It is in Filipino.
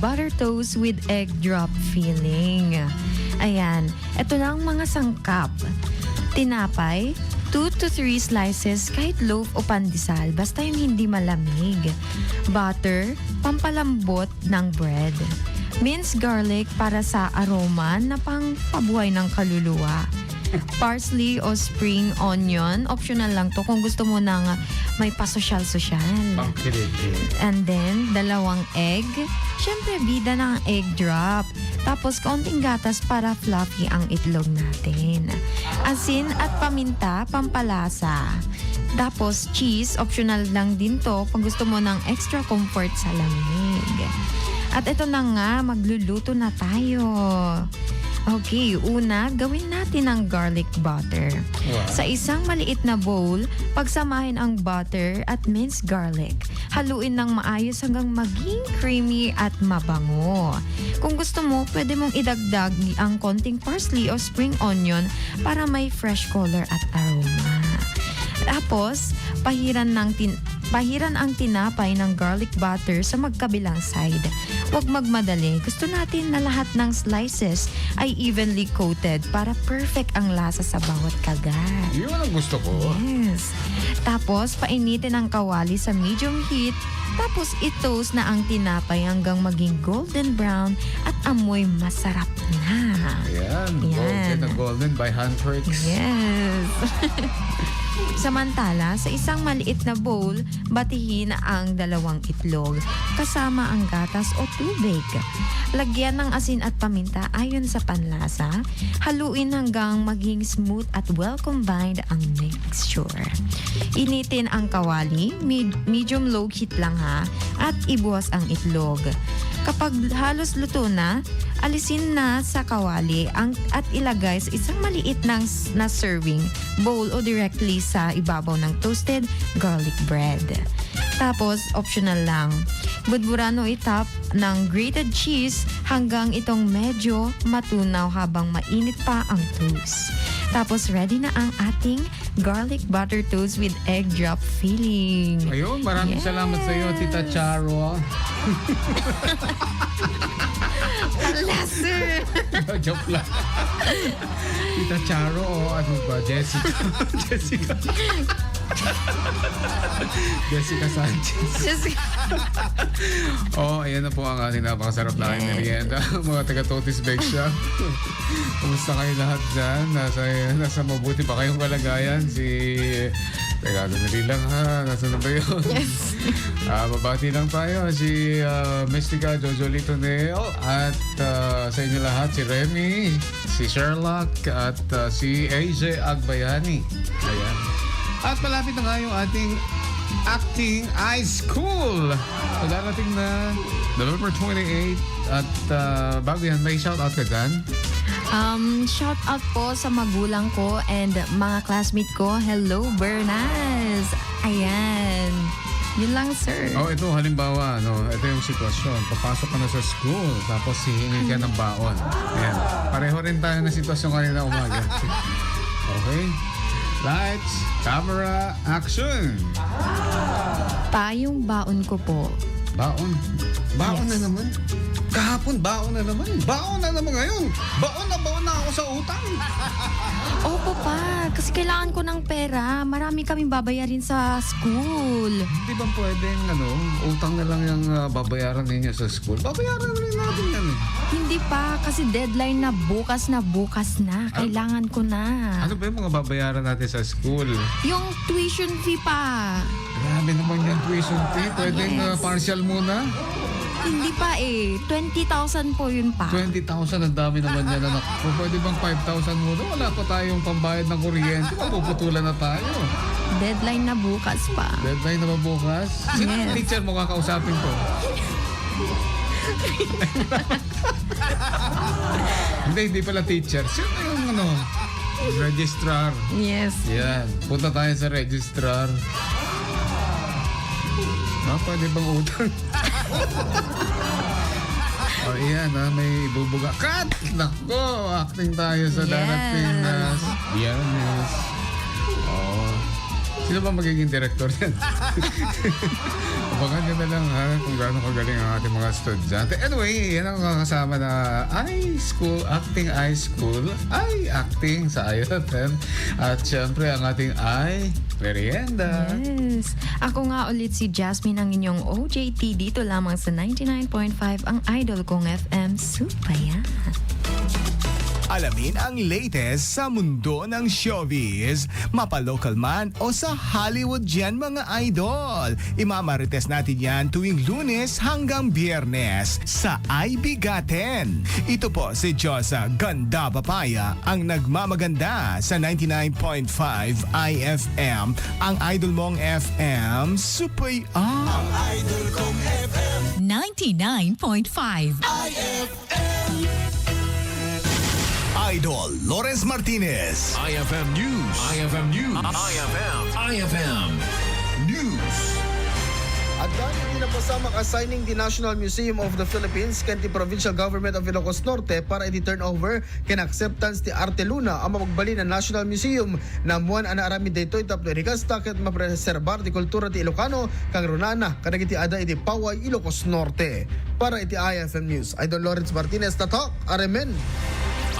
butter toast with egg drop filling. Ayan, ito na ang mga sangkap. Tinapay, 2 to 3 slices kahit loaf o pandesal, basta yung hindi malamig. Butter, pampalambot ng bread. Minced garlic para sa aroma na pang pabuhay ng kaluluwa. Parsley o spring onion, optional lang to kung gusto mo ng may pasosyal-sosyal. And then, dalawang egg. Siyempre, bida ng egg drop. Tapos, konting gatas para fluffy ang itlog natin. Asin at paminta, pampalasa. Tapos, cheese, optional lang din to pag gusto mo ng extra comfort sa lamig. At ito na nga, magluluto na tayo. Okay, una, gawin natin ang garlic butter. Wow. Sa isang maliit na bowl, pagsamahin ang butter at minced garlic. Haluin ng maayos hanggang maging creamy at mabango. Kung gusto mo, pwede mong idagdag ang konting parsley o spring onion para may fresh color at aroma. Tapos, pahiran ng tin pahiran ang tinapay ng garlic butter sa magkabilang side. Huwag magmadali. Gusto natin na lahat ng slices ay evenly coated para perfect ang lasa sa bawat kagat. Yun ang gusto ko. Yes. Tapos, painitin ang kawali sa medium heat. Tapos, i-toast na ang tinapay hanggang maging golden brown at amoy masarap na. Ayan. Yan. Golden na golden by hand tricks. Yes. Samantala, sa isang maliit na bowl, batihin ang dalawang itlog kasama ang gatas o tubig. Lagyan ng asin at paminta ayon sa panlasa. Haluin hanggang maging smooth at well combined ang mixture. Initin ang kawali, med- medium low heat lang ha, at ibuwas ang itlog. Kapag halos luto na, alisin na sa kawali ang, at ilagay sa isang maliit ng, na serving bowl o directly sa ibabaw ng toasted garlic bread. Tapos, optional lang. Budburan o itap ng grated cheese hanggang itong medyo matunaw habang mainit pa ang toast. Tapos, ready na ang ating garlic butter toast with egg drop filling. Ayun, maraming Yes. salamat sa iyo, Tita Charo. Ala, sir! Joke lang. Tita Charo o ano ba? Jessica. Jessica. Jessica Sanchez. Just, Oh, ayan na po ang ating napakasarap na Yes. merienda. Mga taga Totis Bake Shop. Kumusta kayo lahat dyan? Nasa, nasa mabuti pa kayong kalagayan? Si... Teka, dali lang ha. Nasa na ba yun? yes. Ah, babati lang tayo si ah, Mystica Jojo Litoneo at ah, sa inyo lahat si Remy, si Sherlock at ah, si AJ Agbayani. Ayan. At malapit na nga yung ating acting high school. So, darating na November 28 at ah, bago yan, may shoutout ka dyan? Um, shout out po sa magulang ko and mga classmate ko. Hello, Bernas! Ayan. Yun lang, sir. Oh, ito halimbawa, no, ito yung sitwasyon. Papasok ka na sa school, tapos hihingi ka ng baon. Ayan. Pareho rin tayo na sitwasyon kanina umaga. Okay? Lights, camera, action! Pa, yung baon ko po. Baon. Baon Yes. na naman. Kahapon, baon na naman. Baon na naman ngayon. Baon na baon na ako sa utang. Opo pa, kasi kailangan ko ng pera. Marami kaming babayarin sa school. Hindi ba pwedeng, ano, utang na lang yung ah, babayaran ninyo sa school? Babayaran rin natin yan eh. Pa, kasi deadline na bukas na bukas na. Kailangan ko na. Ano ba yung mga babayaran natin sa school? Yung tuition fee pa. Grabe naman yung tuition fee. Pwedeng Yes. uh, partial muna. Hindi pa eh. 20,000 po yun pa. 20,000 ang dami naman yan anak. Kung pwede bang 5,000 muna, wala pa tayong pambayad ng kuryente. Mapuputulan na tayo. Deadline na bukas pa. Deadline na ba bukas? Sino yung Yes. teacher mo kakausapin ko? hindi, hindi pala teacher. Sino yung ano? Registrar. Yes. Yan. Punta tayo sa registrar. Ah, pwede bang utang? oh, iyan ha, may bubuga. Cut! Nako, acting tayo sa Yes. darating na biyernes. Oh. Sino ba magiging director yan? Nyo na lang ha kung gaano kagaling ang ating mga estudyante. Anyway, yan ang mga kasama na iSchool, Acting iSchool, ay acting sa IFM. At syempre ang ating i Merienda. Yes. Ako nga ulit si Jasmine ang inyong OJT dito lamang sa 99.5 ang idol kong FM Supaya. Alamin ang latest sa mundo ng showbiz. Mapa-local man o sa Hollywood dyan mga idol. Imamarites natin yan tuwing lunes hanggang biyernes sa Ay Bigaten. Ito po si Josa Ganda Papaya ang nagmamaganda sa 99.5 IFM. Ang idol mong FM, Supay Ah! 99.5 Idol Lawrence Martinez. IFM News. IFM News. IFM. IFM News. At dahil hindi na pasama assigning the National Museum of the Philippines kan the Provincial Government of Ilocos Norte para i-turn over kin acceptance ti Arte Luna ang mapagbali na National Museum na muan ana arami dito itap rikas takit mapreserbar ti kultura ti Ilocano kang runana kadagit ti ada iti Paway Ilocos Norte. Para iti IFM News, Idol Lawrence Martinez tatak Aremen.